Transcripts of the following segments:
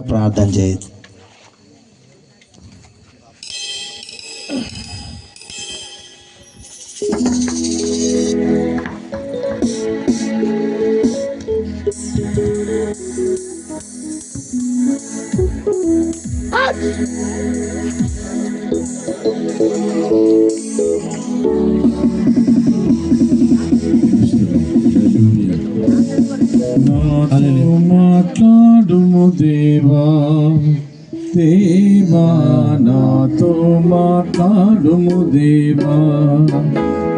ప్రార్థన చేయొచ్చు నాతో మాట్లాడుము దేవా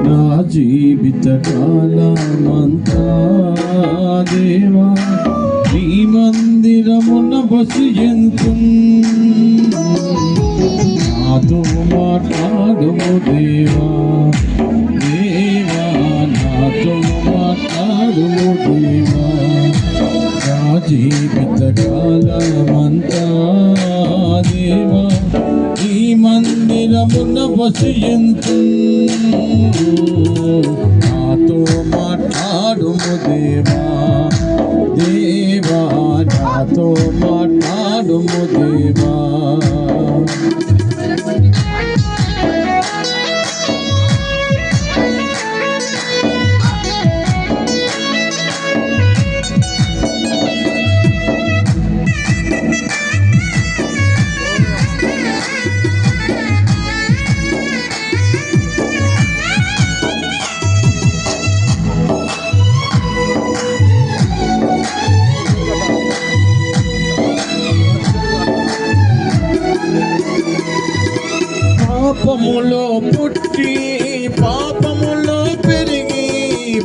నా జీవిత కాలమంతా దేవా నీ మందిరమున బసి ఎంతు నాతో మాట్లాడుము దేవా దేవా నాతో మాట్లాడుము దేవా నా జీవిత కాలమంతా దేవా నీ మంది మందిరమున బసియంతు నాతో మాట్లాడుము దేవా. దేవా నాతో మాట్లాడుము దేవా. పాపములో పుట్టి పాపములో పెరిగి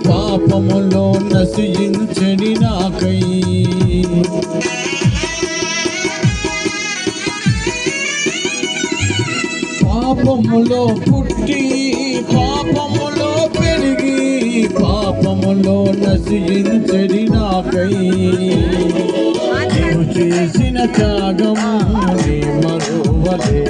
పాపములో నశించని నాకై. పాపములో పుట్టి పాపములో పెరిగి పాపములో నశించని నాకై. చేసిన త్యాగము చెల్లించును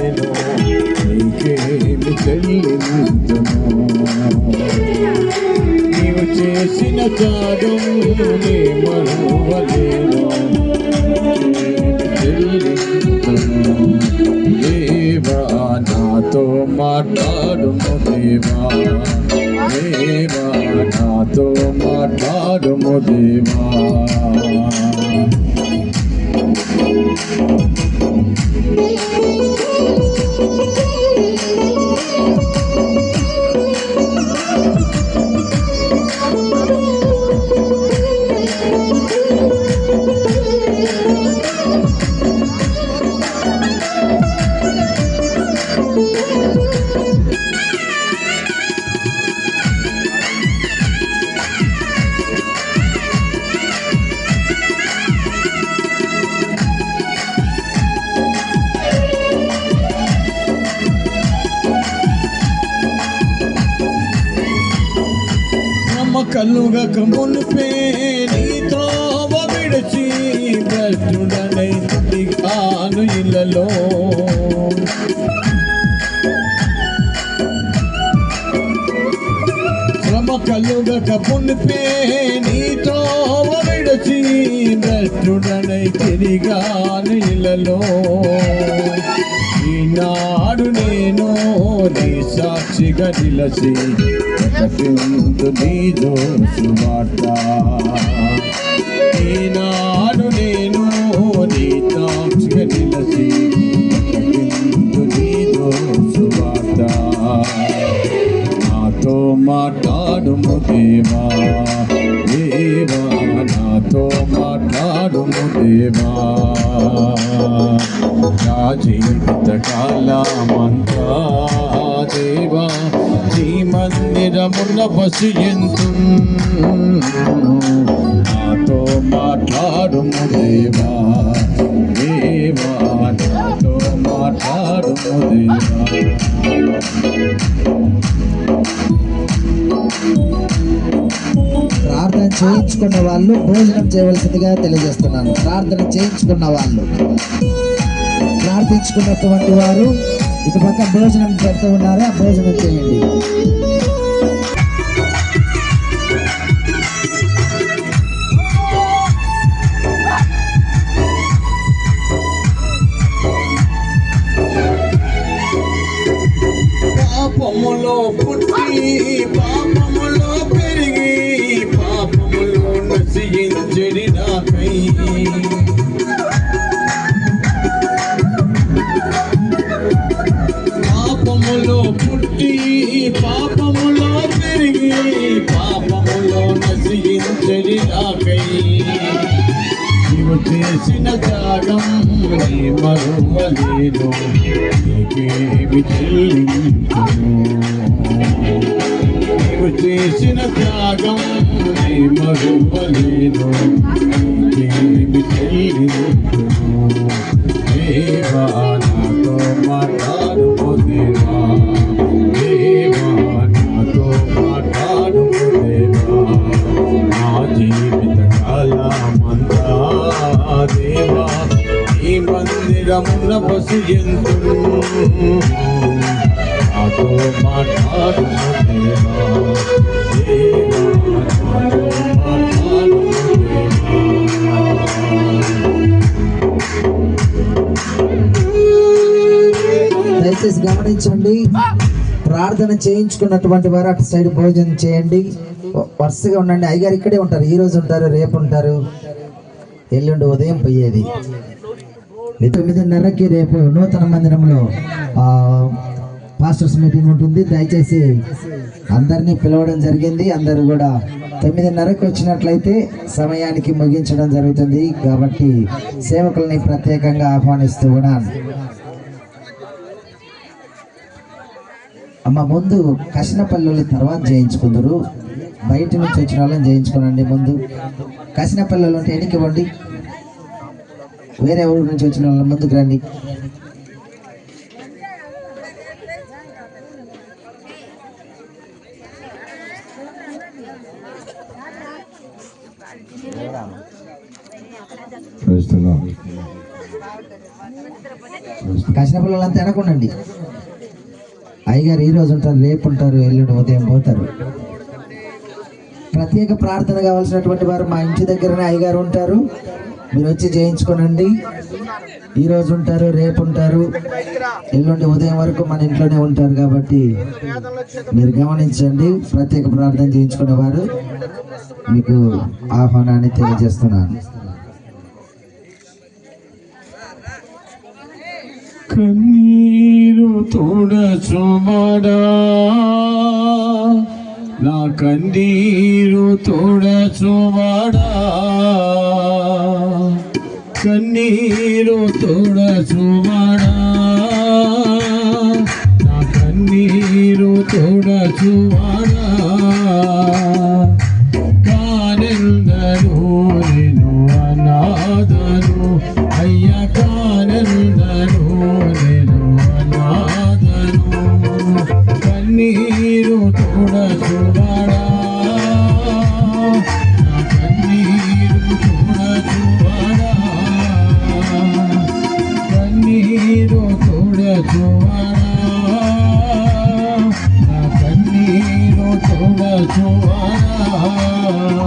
నీవు చేసిన త్యాగము నీ మరువలేను నీకేమి చెల్లించును దేవా నాతో మాట్లాడుము దేవా దేవా నాతో మాట్లాడుము దేవా కలుగక మునిపే నీతో విడిచి భ్రష్టుడనై దిగాను ఇళ్ళలో. శ్రమ కలుగక మునిపే నీతో విడిచి భ్రష్టుడనై తిరిగాను ఇళ్ళలో. ఈనాడు నేను నీ సాక్షిగా నిలసి నీ దోషు వార్త ఈనాడు నేను నీ సాక్షిగా నిలసి నీ దోషు వార్త నాతో మాట్లాడుము దేవా. దేవా నా జీవిత కాలమంతా దేవా నీ మందిరమున బసియంతు నాతో మాట్లాడుము దేవా దేవా నాతో మాట్లాడుము దేవా. ప్రార్థన చేయించుకున్న వాళ్ళు భోజనం చేయవలసిందిగా తెలియజేస్తున్నాను. ప్రార్థన చేయించుకున్న వాళ్ళు. ప్రార్థించుకున్నటువంటి వారు ఇటు పక్క భోజనం పెడుతూ ఉన్నారా. భోజనం చేయండి. మరువలేను నీకేమి చెల్లించును. నీవు చేసిన త్యాగం నీ మరువలేను నీకేమి మందిరమున ఎందు నాతో మాట్లాడుము దయచేసి గమనించండి. ప్రార్థన చేయించుకున్నటువంటి వారు అటు సైడ్ భోజనం చేయండి. వరుసగా ఉండండి. అయ్యగారు ఇక్కడే ఉంటారు. ఈరోజు ఉంటారు రేపు ఉంటారు. ఎల్లుండి ఉదయం పోయేది. తొమ్మిదిన్నరకి రేపు నూతన మందిరంలో పాస్టర్స్ మీటింగ్ ఉంటుంది. దయచేసి అందరినీ పిలవడం జరిగింది. అందరూ కూడా తొమ్మిదిన్నరకు వచ్చినట్లయితే సమయానికి ముగించడం జరుగుతుంది. కాబట్టి సేవకుల్ని ప్రత్యేకంగా ఆహ్వానిస్తూ ఉన్నాను. అమ్మ ముందు కసినపల్లి తర్వాత చేయించుకుందరు బయట నుంచి వచ్చిన వాళ్ళని చేయించుకోనండి ముందు. కసినపల్లి ఉంటే ఎనికి ఇవ్వండి. వేరే ఊరి నుంచి వచ్చిన వాళ్ళ ముందుకు రండి. కసిన పిల్లలంతా వెనకుండండి అయ్యగారు ఈ రోజు ఉంటారు రేపు ఉంటారు ఎల్లుండి ఉదయం పోతారు. ప్రత్యేక ప్రార్థన కావాల్సినటువంటి వారు మా ఇంటి దగ్గరనే అయ్యగారు ఉంటారు. మీరు వచ్చి చేయించుకోనండి ఈ రోజు ఉంటారు రేపు ఉంటారు. ఎల్లుండి ఉదయం వరకు మన ఇంట్లోనే ఉంటారు కాబట్టి మీరు గమనించండి. ప్రత్యేక ప్రార్థన చేయించుకునేవారు. మీకు ఆహ్వానాన్ని తెలియజేస్తున్నాను. కన్నీరు తోడచుమడా నా కన్నీరు తోడచుమడా. కన్నీరు తోడచువాడా నా కన్నీరు తోడచువాడా చూడడా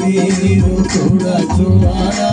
నా కూడా తోడ